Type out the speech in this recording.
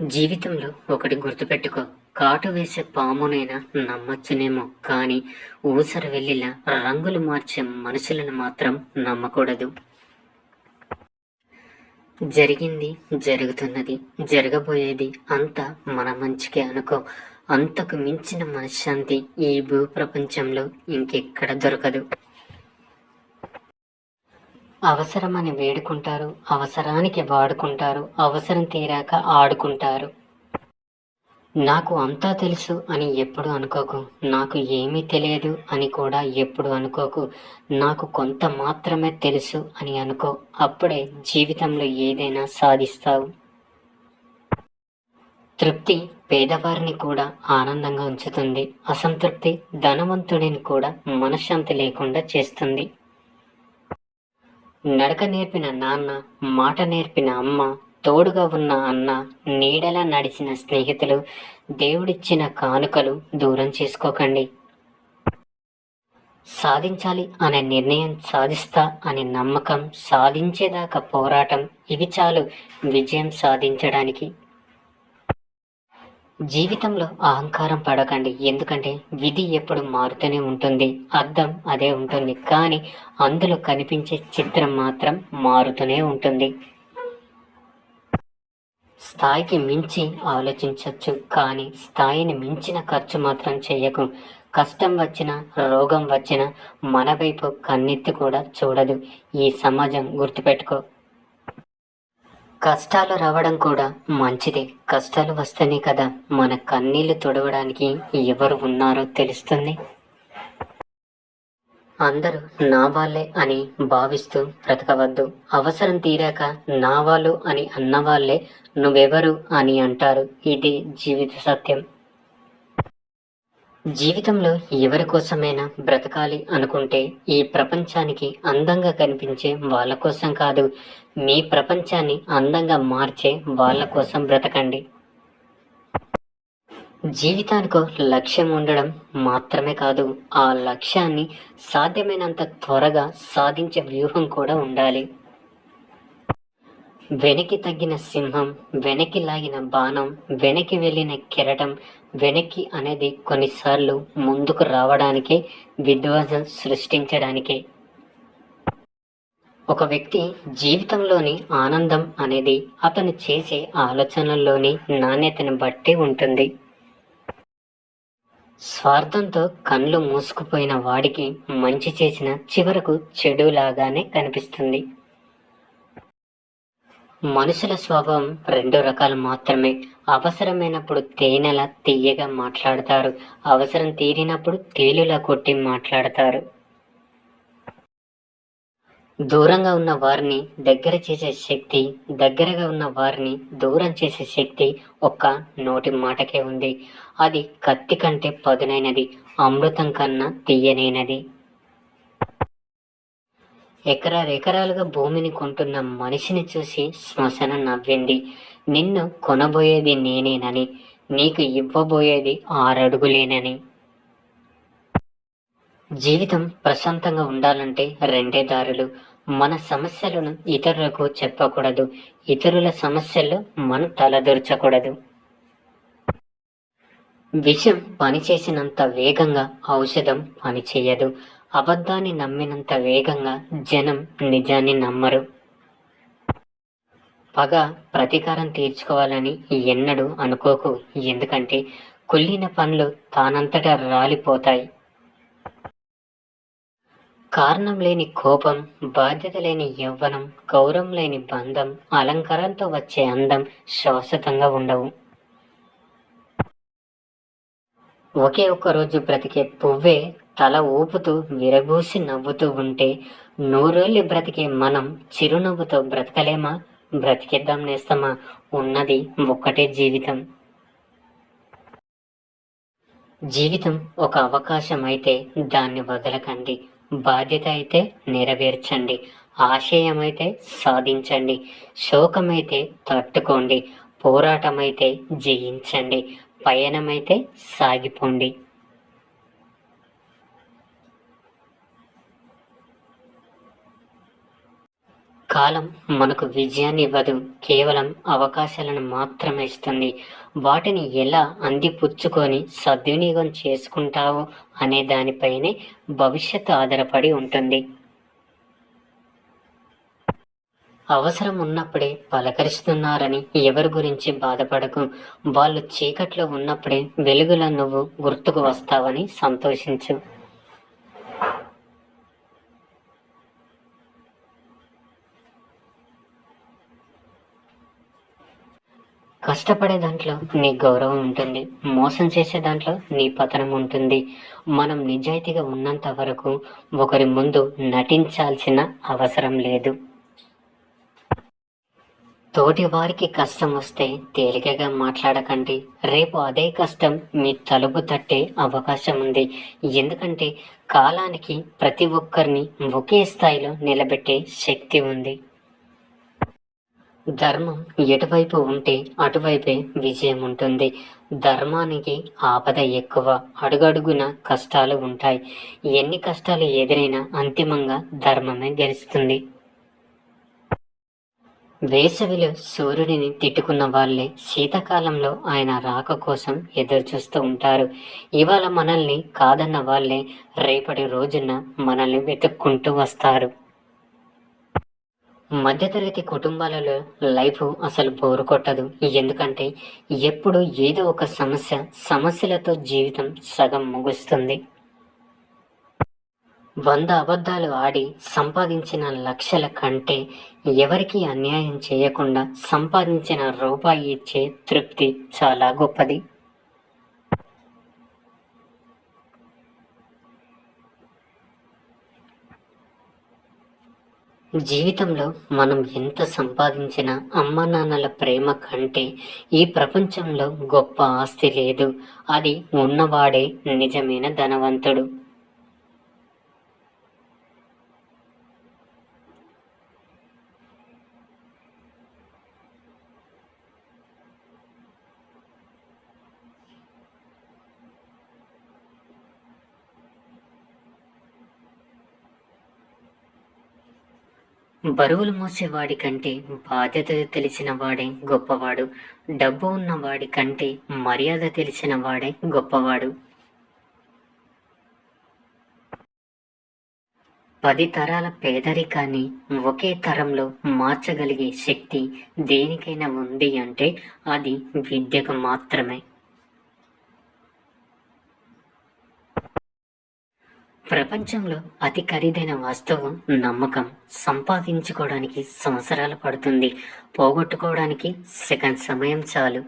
జీవితంలో ఒకటి గుర్తుపెట్టుకో. కాటు వేసే పామునైనా నమ్మచ్చునేమో. కానీ ఊసర వెళ్ళిలా రంగులు మార్చే మనుషులను మాత్రం నమ్మకూడదు. జరిగింది జరుగుతున్నది జరగబోయేది అంతా మన మంచికే అనుకో. అంతకు మించిన మనశ్శాంతి ఈ భూప్రపంచంలో ఇంకెక్కడ దొరకదు. అవసరమని వేడుకుంటారు అవసరానికి వాడుకుంటారు అవసరం తీరాక ఆడుకుంటారు. నాకు అంతా తెలుసు అని ఎప్పుడు అనుకోకు నాకు ఏమీ తెలియదు అని కూడా ఎప్పుడు అనుకోకు నాకు కొంత మాత్రమే తెలుసు అని అనుకో అప్పుడే జీవితంలో ఏదైనా సాధిస్తావు. తృప్తి పేదవారిని కూడా ఆనందంగా ఉంచుతుంది అసంతృప్తి ధనవంతుడిని కూడా మనశ్శాంతి లేకుండా చేస్తుంది. నడక నేర్పిన నాన్న మాట నేర్పిన అమ్మ తోడుగా ఉన్న అన్న నీడలా నడిచిన స్నేహితులు దేవుడిచ్చిన కానుకలు దూరం చేసుకోకండి. సాధించాలి అనే నిర్ణయం సాధిస్తా అనే నమ్మకం సాధించేదాకా పోరాటం ఇవి చాలు విజయం సాధించడానికి. జీవితంలో అహంకారం పడకండి. ఎందుకంటే విధి ఎప్పుడు మారుతూనే ఉంటుంది. అర్థం అదే ఉంటుంది. కానీ అందులో కనిపించే చిత్రం మాత్రం మారుతూనే ఉంటుంది. స్థాయికి మించి ఆలోచించవచ్చు కానీ స్థాయిని మించిన ఖర్చు మాత్రం చేయకు. కష్టం వచ్చినా రోగం వచ్చినా మన వైపు కన్నెత్తి కూడా చూడదు. ఈ సమాజం గుర్తుపెట్టుకో. కష్టాలు రావడం కూడా మంచిదే. కష్టాలు వస్తేనే కదా మన కన్నీళ్ళు తుడవడానికి ఎవరు ఉన్నారో తెలుస్తుంది. అందరూ నా వాళ్ళే అని భావిస్తూ బ్రతకవద్దు. అవసరం తీరాక నా వాళ్ళు అని అన్నవాళ్ళే నువ్వెవరు అని అంటారు. ఇది జీవిత సత్యం. జీవితంలో ఎవరి కోసమైనా బ్రతకాలి అనుకుంటే ఈ ప్రపంచానికి అందంగా కనిపించే వాళ్ళ కోసం కాదు మీ ప్రపంచాన్ని అందంగా మార్చే వాళ్ళ కోసం బ్రతకండి. జీవితానికి లక్ష్యం ఉండడం మాత్రమే కాదు ఆ లక్ష్యాన్ని సాధ్యమైనంత త్వరగా సాధించే వ్యూహం కూడా ఉండాలి. వెనక్కి తగ్గిన సింహం వెనక్కి లాగిన బాణం వెనక్కి వెళ్ళిన కెరటం వెనక్కి అనేది కొన్నిసార్లు ముందుకు రావడానికే విధ్వంసం సృష్టించడానికే. ఒక వ్యక్తి జీవితంలోని ఆనందం అనేది అతను చేసే ఆలోచనల్లోని నాణ్యతను బట్టి ఉంటుంది. స్వార్థంతో కళ్ళు మూసుకుపోయిన వాడికి మంచి చేసిన చివరకు చెడులాగానే కనిపిస్తుంది. మనుషుల స్వభావం రెండు రకాలు మాత్రమే. అవసరమైనప్పుడు తేనెలా తీయగా మాట్లాడతారు? అవసరం తీరినప్పుడు తేలులా కొట్టి మాట్లాడతారు. దూరంగా ఉన్న వారిని దగ్గర చేసే శక్తి దగ్గరగా ఉన్న వారిని దూరం చేసే శక్తి ఒక్క నోటి మాటకే ఉంది. అది కత్తి కంటే పదునైనది అమృతం కన్నా తీయనైనది. ఎకరాలు ఎకరాలుగా భూమిని కొంటున్న మనిషిని చూసి శ్మశాన నవ్వింది. నిన్ను కొనబోయేది నేనేనని నీకు ఇవ్వబోయేది ఆరడుగులేనని. జీవితం ప్రశాంతంగా ఉండాలంటే రెండే దారులు. మన సమస్యలను ఇతరులకు చెప్పకూడదు. ఇతరుల సమస్యల్లో మనం తలదూర్చకూడదు. విషం పనిచేసినంత వేగంగా ఔషధం పనిచేయదు. అబద్ధాన్ని నమ్మినంత వేగంగా జనం నిజాన్ని నమ్మరు. పగ ప్రతీకారం తీర్చుకోవాలని ఎన్నడూ అనుకోకు. ఎందుకంటే కుళ్ళిన పనులు తానంతటా రాలిపోతాయి. కారణం లేని కోపం బాధ్యత లేని యవ్వనం గౌరవం లేని బంధం అలంకారంతో వచ్చే అందం శాశ్వతంగా ఉండవు. ఒకే ఒక్క రోజు బ్రతికే పువ్వే తల ఊపుతూ విరబూసి నవ్వుతూ ఉంటే నూరేళ్ళు బ్రతికే మనం చిరునవ్వుతో బ్రతకలేమా? బ్రతికిద్దాం నేస్తమా? ఉన్నది ఒక్కటే జీవితం. జీవితం ఒక అవకాశం అయితే దాన్ని వదలకండి. బాధ్యత అయితే నెరవేర్చండి. ఆశయం అయితే సాధించండి. శోకమైతే తట్టుకోండి. పోరాటమైతే జయించండి. పయనమైతే సాగిపోండి. కాలం మనకు విజయాన్ని ఇవ్వదు. కేవలం అవకాశాలను మాత్రమే ఇస్తుంది. వాటిని ఎలా అందిపుచ్చుకొని సద్వినియోగం చేసుకుంటావు అనే దానిపైనే భవిష్యత్తు ఆధారపడి ఉంటుంది. అవసరం ఉన్నప్పుడే పలకరిస్తున్నారని ఎవరి గురించి బాధపడకు. వాళ్ళు చీకట్లో ఉన్నప్పుడే వెలుగుల నువ్వు గుర్తుకు వస్తావని సంతోషించు. కష్టపడే దాంట్లో నీ గౌరవం ఉంటుంది మోసం చేసే దాంట్లో నీ పతనం ఉంటుంది. మనం నిజాయితీగా ఉన్నంత వరకు ఒకరి ముందు నటించాల్సిన అవసరం లేదు. తోటి వారికి కష్టం వస్తే తేలికగా మాట్లాడకండి. రేపు అదే కష్టం మీ తలుపు తట్టే అవకాశం ఉంది. ఎందుకంటే కాలానికి ప్రతి ఒక్కరిని ఒకే స్థాయిలో నిలబెట్టే శక్తి ఉంది. ధర్మం ఎటువైపు ఉంటే అటువైపే విజయం ఉంటుంది ధర్మానికి ఆపద ఎక్కువ అడుగడుగున కష్టాలు ఉంటాయి. ఎన్ని కష్టాలు ఎదురైనా అంతిమంగా ధర్మమే గెలుస్తుంది. వేసవిలో సూర్యుడిని తిట్టుకున్న వాళ్ళే శీతాకాలంలో ఆయన రాక కోసం ఎదురు చూస్తూ ఉంటారు. ఇవాళ మనల్ని కాదన్న వాళ్ళే రేపటి రోజున మనల్ని వెతుక్కుంటూ వస్తారు. మధ్యతరగతి కుటుంబాలలో లైఫ్ అసలు బోరు కొట్టదు. ఎందుకంటే ఎప్పుడు ఏదో ఒక సమస్య సమస్యలతో జీవితం సగం ముగుస్తుంది. వంద అబద్ధాలు ఆడి సంపాదించిన లక్షల కంటే ఎవరికి అన్యాయం చేయకుండా సంపాదించిన రూపాయి ఇచ్చే తృప్తి చాలా గొప్పది. జీవితంలో మనం ఎంత సంపాదించినా అమ్మ నాన్నల ప్రేమ కంటే ఈ ప్రపంచంలో గొప్ప ఆస్తి లేదు. అది ఉన్నవాడే నిజమైన ధనవంతుడు. బరువులు మోసేవాడి కంటే బాధ్యత తెలిసిన వాడే గొప్పవాడు. డబ్బు ఉన్నవాడి కంటే మర్యాద తెలిసిన వాడే గొప్పవాడు. పది తరాల పేదరికాన్ని ఒకే తరంలో మార్చగలిగే శక్తి దేనికైనా ఉంది అంటే అది విద్యకు మాత్రమే. ప్రపంచంలో అతి ఖరీదైన వస్తువు నమ్మకం సంపాదించుకోవడానికి సంవత్సరాలు పడుతుంది. పోగొట్టుకోవడానికి సెకండ్ సమయం చాలు.